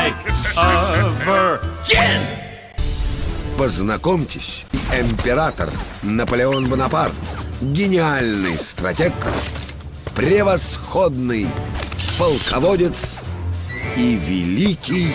like a virgin. Познакомьтесь, император Наполеон Бонапарт, гениальный стратег, превосходный полководец и великий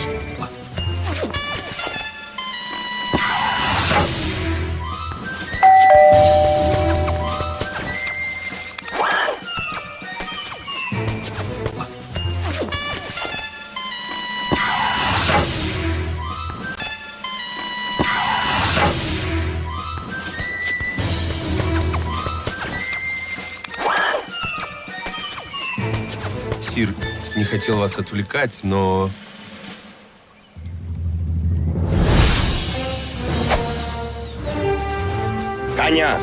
Сир, не хотел вас отвлекать, но... Коня!